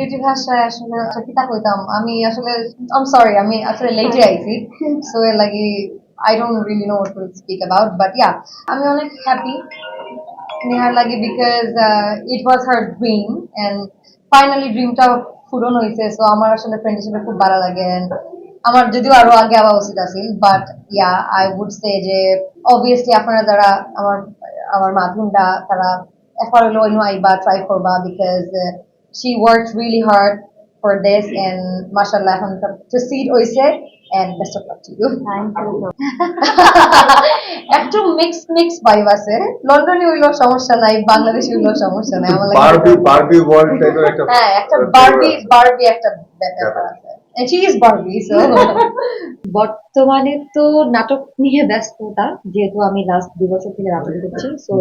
Beauty ভাষায় আসলে কিতা কইতাম? আমি আসলে আম সরি আমি আসলে লেটে আইছি। সো এর লাগি I don't really know to speak about but yeah আমি অনেক হ্যাপি নেহার লাগে because it was her dream and finally ড্রিমটা পূরণ হয়েছে সো আমার আসলে ফ্রেন্ড হিসেবে খুব ভালো লাগে and আমার যদিও আরও আগে আবার উচিত আছিল but yeah I would say যে অবভিয়াসলি আপনারা যারা আমার আমার মাধ্যমটা, তারা একবার হলো অন্য আইবা ট্রাই করবা because she work really hard for this and মাশাআল্লাহ এখন প্রসিড হইছে and best of luck to you thank you একটু মিক্স মিক্স ভাইব আছে লন্ডনে হইল সমস্যা নাই বাংলাদেশে হইল সমস্যা নাই আমার লাগে বারবি বারবি ওয়ার্ল্ড টাইপের একটা হ্যাঁ একটা বারবি বারবি একটা ব্যাপার আছে ইজ বারবি সো বর্তমানে তো নাটক নিয়ে ব্যস্ততা, যেহেতু আমি লাস্ট দু বছর থেকে নাটক করছি সো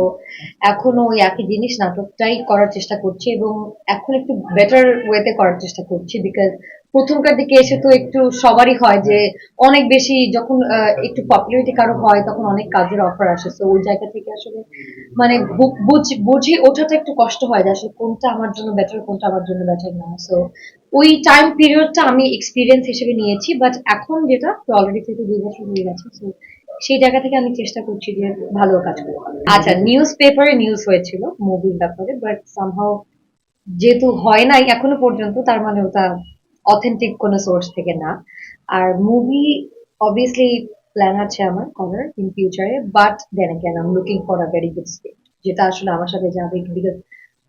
এখনও ওই একই জিনিস, নাটকটাই করার চেষ্টা করছি এবং এখন একটু বেটার ওয়েতে করার চেষ্টা করছি বিকজ প্রথমকার দিকে এসে তো একটু সবারই হয় যে অনেক বেশি যখন একটু পপুলারিটি কারও হয়, তখন অনেক কাজের অফার আসে। তো ওই জায়গা থেকে আসলে মানে বুঝ- ওঠাটা একটু কষ্ট হয় যে আসলে কোনটা আমার জন্য বেটার কোনটা আমার জন্য বেটার না। সো ওই টাইম পিরিয়ডটা আমি এক্সপিরিয়েন্স হিসেবে নিয়েছি বাট এখন যেটা অলরেডি থেকে দুই বছর হয়ে গেছে। তো সেই জায়গা থেকে আমি চেষ্টা করছি যে ভালো কাজ করব আচ্ছা নিউজ পেপারে নিউজ হয়েছিল মুভির ব্যাপারে বাট সামহাও যেহেতু হয় নাই এখনও পর্যন্ত, তার মানে ওটা অথেন্টিক কোনো সোর্স থেকে না। আর মুভি অবভিয়াসলি প্ল্যান আছে আমার করার ইন ফিউচারে but then I'm looking for a very good script যেটা আসলে আমার সাথে যাবে বিকজ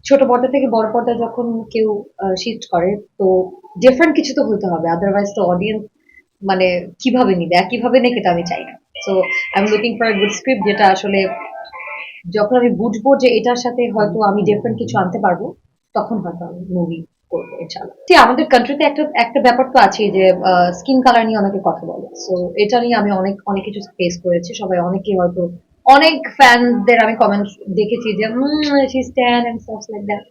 ছোট পর্দা থেকে বড় পর্দা যখন কেউ শিফট করে, তো ডিফারেন্ট কিছু তো হতে হবে আদারওয়াইজ তো অডিয়েন্স মানে কীভাবে নিবে কীভাবে নেক এটা আমি চাই না। So I am looking for good script যেটা আসলে যখন আমি বুঝব যে এটার সাথে হয়তো আমি ডিফারেন্ট কিছু আনতে পারব, তখন হয়তো আমি মুভি করব ইনশাল্লাহ আমাদের কান্ট্রিতে একটা একটা ব্যাপার তো আছে যে স্কিন কালার নিয়ে অনেকে কথা বলে। সো এটা নিয়ে আমি অনেক অনেক কিছু ফেস করেছি। সবাই অনেকে হয়তো, অনেক ফ্যানদের আমি কমেন্ট দেখেছি যে শি স্ট্যান্ড লাইক দ্যাট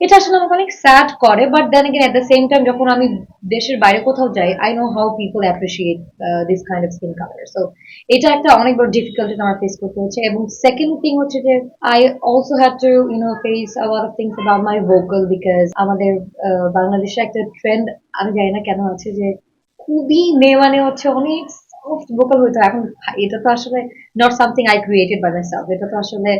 এটা আসলে আমাকে অনেক স্যাড করে but then again at the same time যখন আমি দেশের বাইরে কোথাও যাই I know how people appreciate this kind of skin colour so এটা একটা অনেক বড় ডিফিকাল্টি আমার ফেস করতে হচ্ছে। এবং সেকেন্ড থিং হচ্ছে যে I also had to you know face a lot of things about my vocal because আমাদের আহ, বাংলাদেশে একটা ট্রেন্ড আমি জানি না কেন আছে যে খুবই মেয়ে মানে হচ্ছে অনেক ভোকাল এখন এটা তো আসলে not something I created by myself এটা তো আসলে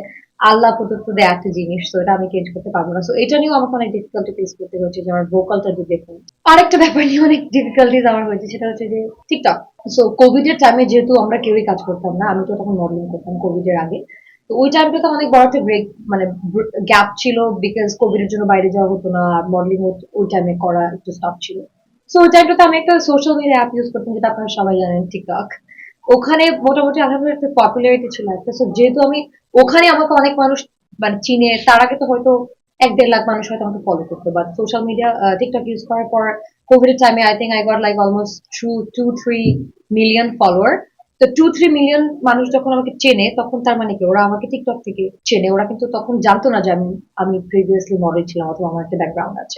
আল্লাহ প্রদত্ত একটা জিনিস, তো এটা আমি চেঞ্জ করতে পারব না। এটা নিয়েও আমাকে অনেক ডিফিকাল্টি ফেস করতে হচ্ছে যে আমার ভোকালটা যে দেখুন। আরেকটা ব্যাপার নিয়ে অনেক ডিফিকাল্টিজ আমার হয়েছে, সেটা হচ্ছে যে টিকটক সো কোভিড এর টাইমে যেহেতু আমরা কেউই কাজ করতাম না, আমি তো তখন মডেলিং করতাম কোভিড এর আগে। তো ওই টাইমটা তো অনেক বড় একটা ব্রেক মানে গ্যাপ ছিল বিকজ কোভিড এর জন্য বাইরে যাওয়া হতো না মডেলিং ওই টাইমে করা একটু স্টপ ছিল। সো টাইমটাতে আমি একটা সোশ্যাল মিডিয়া অ্যাপ ইউজ করতাম যেটা আপনারা সবাই জানেন টিকটক ওখানে মোটামুটি আলহামদুলিল্লাহ একটা পপুলারিটি ছিল একটা। সো যেহেতু আমি, ওখানে আমাকে অনেক মানুষ মানে চিনে, তার আগে তো হয়তো এক দেড় লাখ মানুষ হয়তো আমাকে ফলো করতো। But social media TikTok use করার পর কোভিড টাইমে I think I got like almost two two three million follower তো টু থ্রি মিলিয়ন মানুষ যখন আমাকে চেনে, তখন তার মানে কি? ওরা আমাকে টিকটক থেকে চেনে। ওরা কিন্তু তখন জানতো না যে আমি আমি প্রিভিয়াসলি মডেল ছিলাম অথবা আমার একটা ব্যাকগ্রাউন্ড আছে।